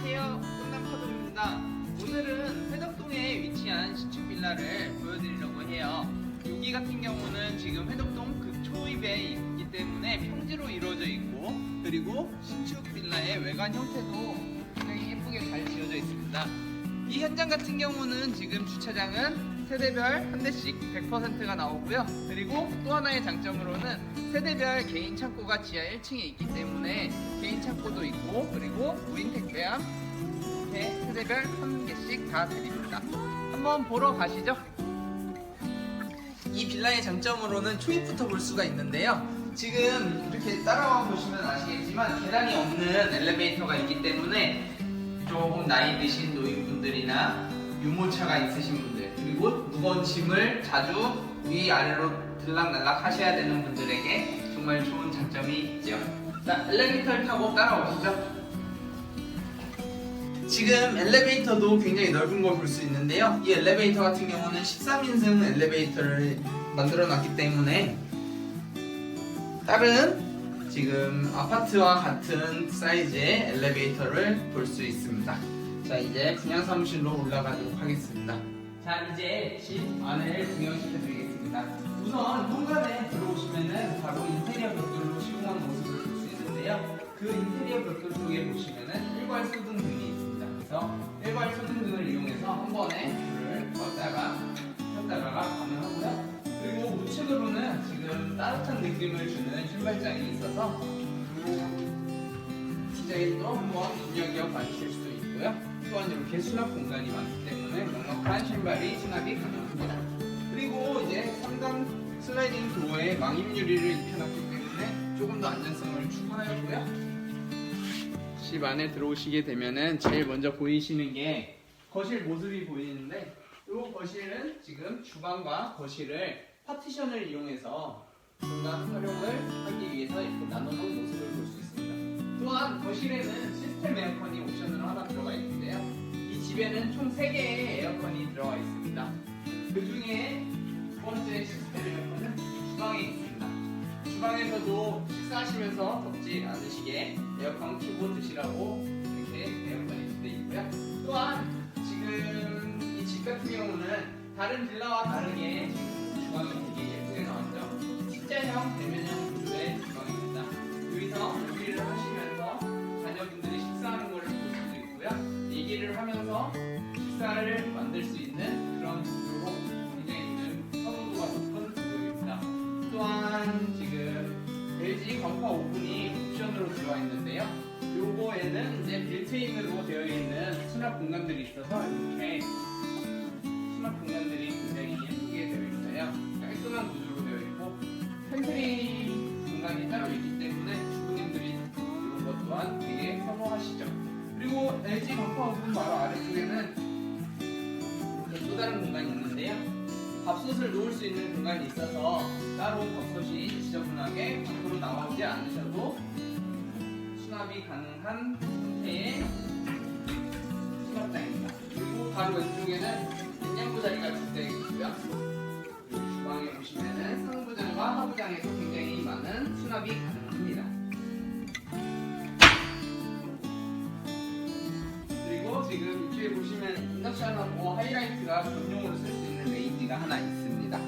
안녕하세요. 꿈남파도입니다. 오늘은 회덕동에 위치한 신축 빌라를 보여드리려고 해요. 여기 같은 경우는 지금 회덕동 극초입에 있기 때문에 평지로 이루어져 있고 그리고 신축 빌라의 외관 형태도 굉장히 예쁘게 잘 지어져 있습니다. 이 현장 같은 경우는 지금 주차장은 세대별 한 대씩 100%가 나오고요. 그리고 또 하나의 장점으로는 세대별 개인 창고가 지하 1층에 있기 때문에 개인 창고도 있고 그리고 무인 택배함 이렇게 세대별 한 개씩 다 드립니다. 한번 보러 가시죠. 이 빌라의 장점으로는 초입부터 볼 수가 있는데요. 지금 이렇게 따라와 보시면 아시겠지만 계단이 없는 엘리베이터가 있기 때문에 조금 나이 드신 노인분들이나 유모차가 있으신 분들 그리고 무거운 짐을 자주 위아래로 들락날락 하셔야 되는 분들에게 정말 좋은 장점이 있죠. 자, 엘리베이터를 타고 따라오시죠. 지금 엘리베이터도 굉장히 넓은 걸 볼 수 있는데요. 이 엘리베이터 같은 경우는 13인승 엘리베이터를 만들어 놨기 때문에 다른 지금 아파트와 같은 사이즈의 엘리베이터를 볼 수 있습니다. 자, 이제 분양 사무실로 올라가도록 하겠습니다. 자, 이제 집 안을 구경시켜 드리겠습니다. 우선 현관에 들어오시면은 바로 인테리어 벽돌로 시공한 모습을 볼 수 있는데요. 그 인테리어 벽돌 쪽에 보시면은 일괄 소등 등이 있습니다. 그래서 일괄 소등 등을 이용해서 한 번에 불을 껐다가 켰다가가 가능하고요. 그리고 우측으로는 지금 따뜻한 느낌을 주는 신발장이 있어서 그 디자인도 한번 눈여겨 봐주실 수 있 고요. 또한 이렇게 수납 공간이 많기 때문에 넉넉한 신발이 수납이 가능합니다. 그리고 이제 3단 슬라이딩 도어에 망임 유리를 입혀놨기 때문에 조금 더 안전성을 추가하였고요. 집 안에 들어오시게 되면은 제일 먼저 보이시는 게 거실 모습이 보이는데 이 거실은 지금 주방과 거실을 파티션을 이용해서 공간 활용을 하기 위해서 이렇게 나눠놓은 모습을 볼 수 있습니다. 또한 거실에는 시스템 에어컨이 옵션으로 하나. 이 집에는 총 3개의 에어컨이 들어가 있습니다. 그 중에 두 번째 시스템 에어컨은 주방에 있습니다. 주방에서도 식사하시면서 덥지 않으시게 에어컨 켜고 드시라고 이렇게 에어컨이 되어 있고요. 또한 지금 이 집 같은 경우는 다른 빌라와 다르게 주방이 되게 예쁘게 나왔죠. 십자형 대면형 구조의 주방입니다. 여기서 요리를 하시면 하면서 식사를 만들 수 있는 그런 구조로 굉장히 요즘 선호도가 높은 구조입니다. 또한 지금 LG 건파 오븐이 옵션으로 들어와 있는데요. 요거에는 이제 빌트인으로 되어 있는 수납 공간들이 있어서 이렇게 LG 오븐 바로 아래쪽에는 또 다른 공간이 있는데요. 밥솥을 놓을 수 있는 공간이 있어서 따로 밥솥이 지저분하게 밖으로 나오지 않으셔도 수납이 가능한 형태의 수납장입니다. 그리고 바로 왼쪽에는 냉장고 자리가 준비되어 있고요. 주방에 보시면은 상부장과 하부장에도 굉장히 많은 수납이 가능합니다. 보시면 인덕션하고 하이라이트가 전용으로 쓸 수 있는 레인지가 하나 있습니다.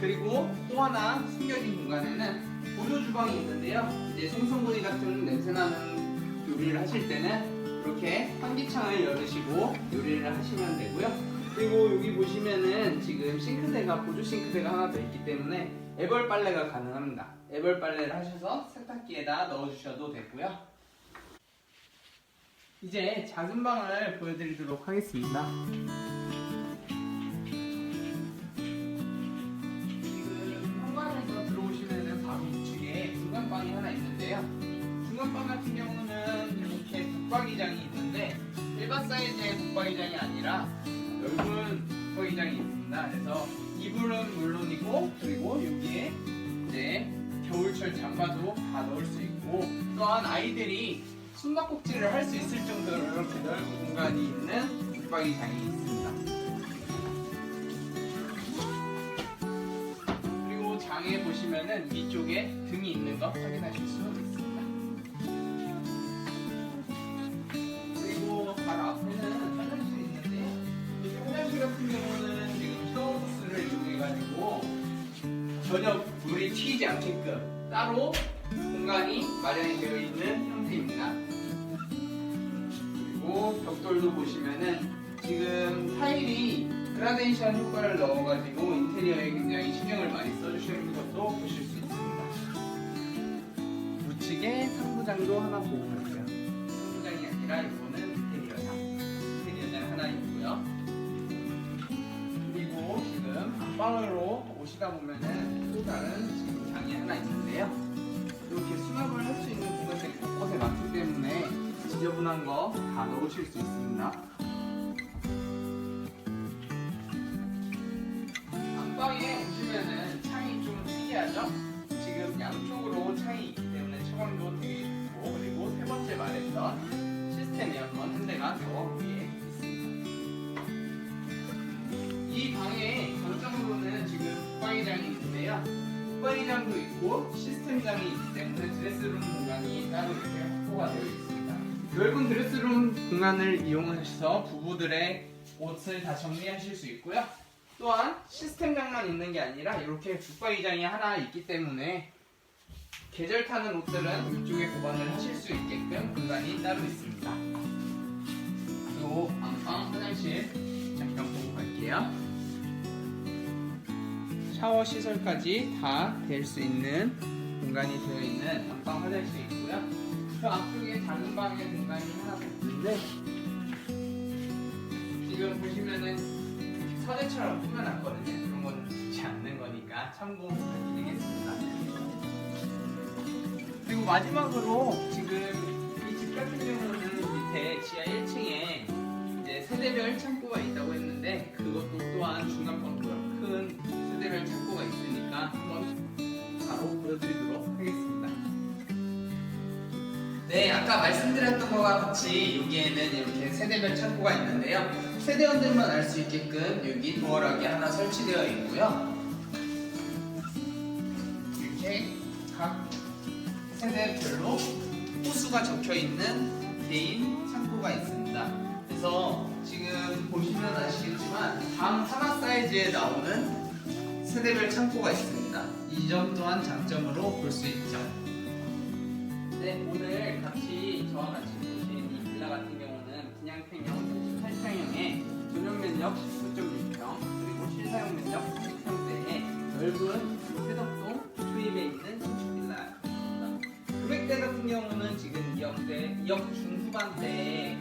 그리고 또 하나 숨겨진 공간에는 보조 주방이 있는데요. 이제 생선구이 같은 냄새나는 요리를 하실 때는 이렇게 환기창을 열으시고 요리를 하시면 되고요. 그리고 여기 보시면은 지금 싱크대가 보조 싱크대가 하나 더 있기 때문에 애벌 빨래가 가능합니다. 애벌 빨래를 하셔서 세탁기에다 넣어주셔도 되고요. 이제 작은 방을 보여드리도록 하겠습니다. 지금 현관에서 들어오시면은 바로 우측에 중간방이 하나 있는데요. 중간방 같은 경우는 이렇게 북박이장이 있는데 일반 사이즈의 북박이장이 아니라 넓은 북박이장이 있습니다. 그래서 이불은 물론이고 그리고 여기에 이제 겨울철 잠바도 다 넣을 수 있고 또한 아이들이 숨바꼭질을 할 수 있을 정도로 이렇게 넓은 공간이 있는 붙박이장이 있습니다. 그리고 장에 보시면은 위쪽에 등이 있는 거 확인하실 수 있습니다. 그리고 바로 앞에는 화장실이 있는데요. 화장실 같은 경우는 지금 샤워부스를 이용해가지고 전혀 물이 튀지 않게끔 따로 공간이 마련이 되어 있는 형태입니다. 벽돌도 보시면은 지금 타일이 그라데이션 효과를 넣어가지고 인테리어에 굉장히 신경을 많이 써주시는 것도 보실 수 있습니다. 우측에 상부장도 하나 보고 갈게요. 상부장이 아니라 이거는 인테리어장. 인테리어장 하나 있고요. 그리고 지금 안방으로 오시다 보면은 또 다른 지금 장이 하나 있는데요. 이렇게 수납을 할 수 있는 공간들이 곳곳에 많기 때문에 지저분한 거 다 넣으실 수 있습니다. 안방에 오시면은 창이 좀 특이하죠? 지금 양쪽으로 창이 있기 때문에 채광도 되게 좋고 그리고 세 번째 말했던 시스템 에어컨 한 대가 더 위에 있습니다. 이 방의 장점으로는 지금 북방의장이 있는데요. 북방의장도 있고 시스템장이 있기 때문에 드레스룸 공간이 따로 이렇게 확보가 되어 있습니다. 넓은 드레스룸 공간을 이용하셔서 부부들의 옷을 다 정리하실 수 있고요. 또한 시스템장만 있는 게 아니라 이렇게 북방의장이 하나 있기 때문에 계절 타는 옷들은 이쪽에 보관을 하실 수 있게끔 공간이 따로 있습니다. 그리고 안방 화장실 잠깐 보고 갈게요. 샤워 시설까지 다 될 수 있는 공간이 되어 있는 안방 화장실이 있고요. 저 앞쪽에 작은 방의 공간이 하나 더 있는데 지금 보시면은 서재처럼 꾸며놨거든요. 그런 건 좋지 않는 거니까 참고 부탁드리겠습니다. 그리고 마지막으로 지금 이 집 같은 경우는 밑에 지하 1층에 이제 세대별 창고 아까 말씀드렸던 것과 같이 여기에는 이렇게 세대별 창고가 있는데요. 세대원들만 알 수 있게끔 여기 도어락이 하나 설치되어 있고요. 이렇게 각 세대별로 호수가 적혀 있는 개인 창고가 있습니다. 그래서 지금 보시면 아시겠지만 방 하나 사이즈에 나오는 세대별 창고가 있습니다. 이 점 또한 장점으로 볼 수 있죠. 네, 오늘 같이 저와 같이 보신 이 빌라 같은 경우는 분양평형 58평형에 전용 면적 19.6평 그리고 실사용 면적 10평대에 넓은 세덕동 초입에 있는 빌라입니다. 금액대 같은 경우는 지금 2억대, 2억 중후반대에